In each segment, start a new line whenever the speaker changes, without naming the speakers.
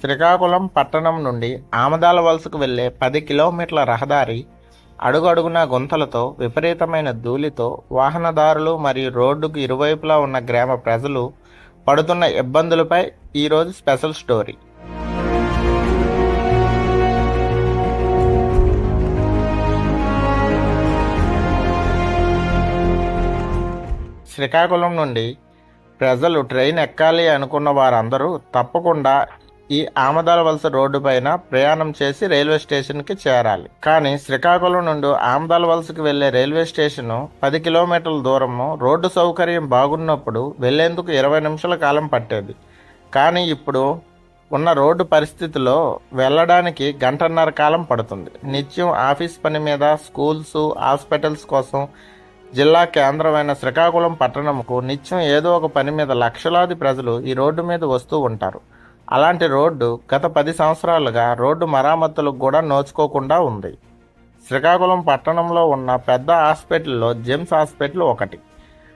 శ్రీకాకుళం పట్టణం నుండి ఆమదాల వలసకు వెళ్ళే పది కిలోమీటర్ల రహదారి అడుగడుగునా గుంతలతో విపరీతమైన ధూళితో వాహనదారులు మరియు రోడ్డుకు ఇరువైపులా ఉన్న గ్రామ ప్రజలు పడుతున్న ఇబ్బందులపై ఈరోజు స్పెషల్ స్టోరీ. శ్రీకాకుళం నుండి ప్రజలు ట్రైన్ ఎక్కాలి అనుకున్న వారందరూ తప్పకుండా ఈ ఆమదాల వలస రోడ్డు పైన ప్రయాణం చేసి రైల్వే స్టేషన్కి చేరాలి. కానీ శ్రీకాకుళం నుండి ఆమదాల వలసకు వెళ్ళే రైల్వే స్టేషన్ పది కిలోమీటర్ల దూరము రోడ్డు సౌకర్యం బాగున్నప్పుడు వెళ్ళేందుకు ఇరవై నిమిషాల కాలం పట్టేది. కానీ ఇప్పుడు ఉన్న రోడ్డు పరిస్థితిలో వెళ్ళడానికి గంటన్నర కాలం పడుతుంది. నిత్యం ఆఫీస్ పని మీద స్కూల్స్ హాస్పిటల్స్ కోసం జిల్లా కేంద్రమైన శ్రీకాకుళం పట్టణంకు నిత్యం ఏదో ఒక పని మీద లక్షలాది ప్రజలు ఈ రోడ్డు మీద వస్తూ ఉంటారు. అలాంటి రోడ్డు గత పది సంవత్సరాలుగా రోడ్డు మరామతులకు కూడా నోచుకోకుండా ఉంది. శ్రీకాకుళం పట్టణంలో ఉన్న పెద్ద హాస్పిటల్లో జిమ్స్ హాస్పిటల్ ఒకటి.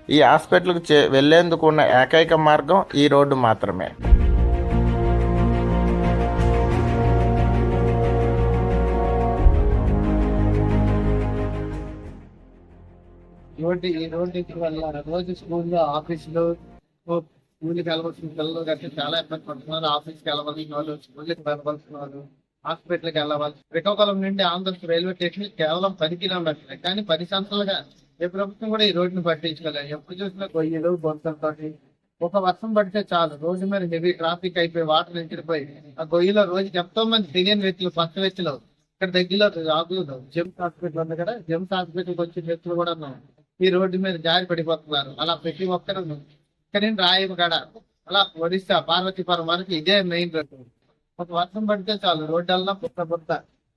ఈ హాస్పిటల్కి చే వెళ్ళేందుకు ఉన్న ఏకైక మార్గం ఈ రోడ్డు మాత్రమే.
రోడ్డు ఈ రోడ్డు వల్ల రోజు స్కూల్లో ఆఫీసులో స్కూల్కి వెళ్ళవలసిన పిల్లలు గట్టి చాలా ఇబ్బంది పడుతున్నారు ఆఫీస్కి వెళ్ళవలసిన వాళ్ళు స్కూల్కి వెళ్ళవలసిన వాళ్ళు హాస్పిటల్కి వెళ్ళవాలి. శ్రీకాకుళం నుండి ఆంధ్రప్రదేశ్ రైల్వే స్టేషన్ కేవలం పది కిలోమీటర్లు. కానీ పది సంవత్సరాలుగా ఏ ప్రభుత్వం కూడా ఈ రోడ్డును పట్టించుకోలేదు. ఎప్పుడు చూసినా గొయ్యలు బొంతలతో ఒక వర్షం పడితే చాలు. రోడ్డు మీద హెవీ ట్రాఫిక్ అయిపోయి వాటర్ నిండిపోయి ఆ గొయ్యిలో రోజుకి ఎంతో మంది తెలియని వ్యక్తులు కొత్త వ్యక్తులు ఇక్కడ దగ్గరలో రాగులు జెమ్స్ హాస్పిటల్ ఉంది కదా జెమ్స్ హాస్పిటల్కి వచ్చిన వ్యక్తులు కూడా ఈ రోడ్డు మీద జారి పడిపోతున్నారు. అలా ప్రతి ఒక్కరు ఇక్కడ నుండి రాయగడ అలా ఒడిస్సా పార్వతీపురం వరకు ఇదే మెయిన్ రోడ్డు ఒక వర్షం పడితే చాలు రోడ్డల్లా పుట్ట పుట్ట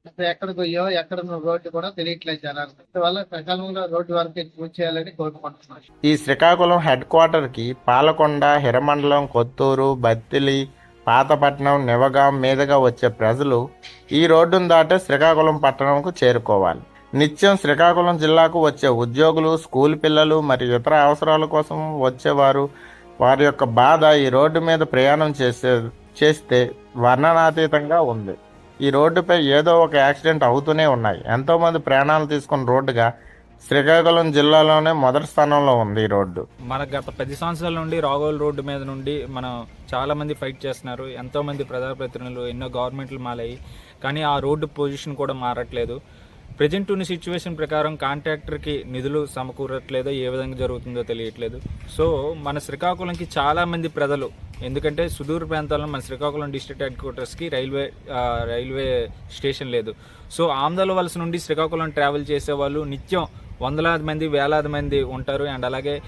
అసలు ఎక్కడ పోయో ఎక్కడ రోడ్డు కూడా తెలియట్లేదు జనాలు. అందువల్ల సకాలంలో రోడ్డు వరకు పూర్తి చేయాలని కోరుకుంటున్నాను
ఈ శ్రీకాకుళం హెడ్ క్వార్టర్కి పాలకొండ హిరమండలం కొత్తూరు బత్తిలి పాతపట్నం నివగాం మీదుగా వచ్చే ప్రజలు ఈ రోడ్డును దాటే శ్రీకాకుళం పట్టణంకు చేరుకోవాలి. నిత్యం శ్రీకాకుళం జిల్లాకు వచ్చే ఉద్యోగులు స్కూల్ పిల్లలు మరియు ఇతర అవసరాల కోసం వచ్చేవారు. వారి యొక్క బాధ ఈ రోడ్డు మీద ప్రయాణం చేసే చేస్తే వర్ణనాతీతంగా ఉంది. ఈ రోడ్డుపై ఏదో ఒక యాక్సిడెంట్ అవుతూనే ఉన్నాయి. ఎంతోమంది ప్రాణాలు తీసుకున్న రోడ్డుగా శ్రీకాకుళం జిల్లాలోనే మొదటి స్థానంలో ఉంది ఈ రోడ్డు.
మన గత పది సంవత్సరాల నుండి రాఘోల్ రోడ్డు మీద నుండి మనం చాలామంది ఫైట్ చేస్తున్నారు. ఎంతో మంది ప్రజాప్రతినిధులు ఎన్నో గవర్నమెంట్లు మాలాయి. కానీ ఆ రోడ్డు పొజిషన్ కూడా మారట్లేదు. ప్రజెంట్ ఉన్న సిచ్యువేషన్ ప్రకారం కాంట్రాక్టర్కి నిధులు సమకూరట్లేదో ఏ విధంగా జరుగుతుందో తెలియట్లేదు. సో మన శ్రీకాకుళంకి చాలామంది ప్రజలు ఎందుకంటే సుదూర ప్రాంతాల్లో మన శ్రీకాకుళం డిస్ట్రిక్ట్ హెడ్ క్వార్టర్స్కి రైల్వే రైల్వే స్టేషన్ లేదు. సో ఆమ్దాల వలస నుండి శ్రీకాకుళం ట్రావెల్ చేసే వాళ్ళు నిత్యం వందలాది మంది వేలాది మంది ఉంటారు. అండ్ అలాగే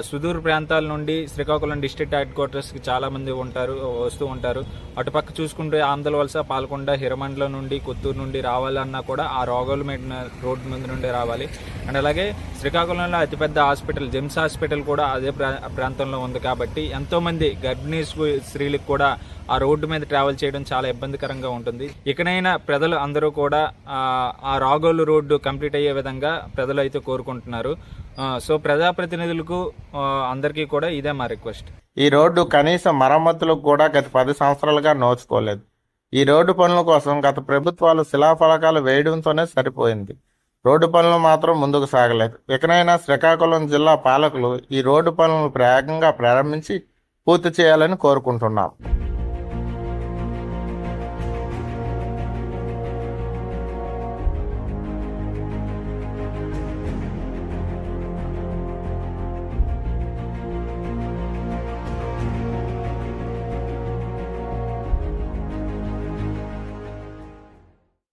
సుదూర్ సుదూర ప్రాంతాల నుండి శ్రీకాకుళం డిస్ట్రిక్ట్ హెడ్ క్వార్టర్స్కి చాలామంది ఉంటారు వస్తూ ఉంటారు. అటుపక్క చూసుకుంటే ఆంధ్ర వలస పాల్కొండ హిరమండలం నుండి కొత్తూరు నుండి రావాలన్నా కూడా ఆ రోగలమేట రోడ్డు మీద నుండి రావాలి. అండ్ అలాగే శ్రీకాకుళంలో అతిపెద్ద హాస్పిటల్ జెమ్స్ హాస్పిటల్ కూడా అదే ప్రా- ప్రాంతంలో ఉంది కాబట్టి ఎంతోమంది గర్భిణీ స్త్రీలకు కూడా ఆ రోడ్డు మీద ట్రావెల్ చేయడం చాలా ఇబ్బందికరంగా ఉంటుంది. ఇకనైనా ప్రజలు అందరూ కూడా ఆ రాగోలు రోడ్డు కంప్లీట్ అయ్యే విధంగా ప్రజలు అయితే కోరుకుంటున్నారు. సో ప్రజాప్రతినిధులకు అందరికీ కూడా ఇదే మా రిక్వెస్ట్.
ఈ రోడ్డు కనీసం మరమ్మతులకు కూడా గత పది సంవత్సరాలుగా నోచుకోలేదు. ఈ రోడ్డు పనుల కోసం గత ప్రభుత్వాలు శిలాఫలకాలు వేయడంతోనే సరిపోయింది. రోడ్డు పనులు మాత్రం ముందుకు సాగలేదు. ఇకనైనా శ్రీకాకుళం జిల్లా పాలకులు ఈ రోడ్డు పనులను వేగంగా ప్రారంభించి పూర్తి చేయాలని కోరుకుంటున్నాం.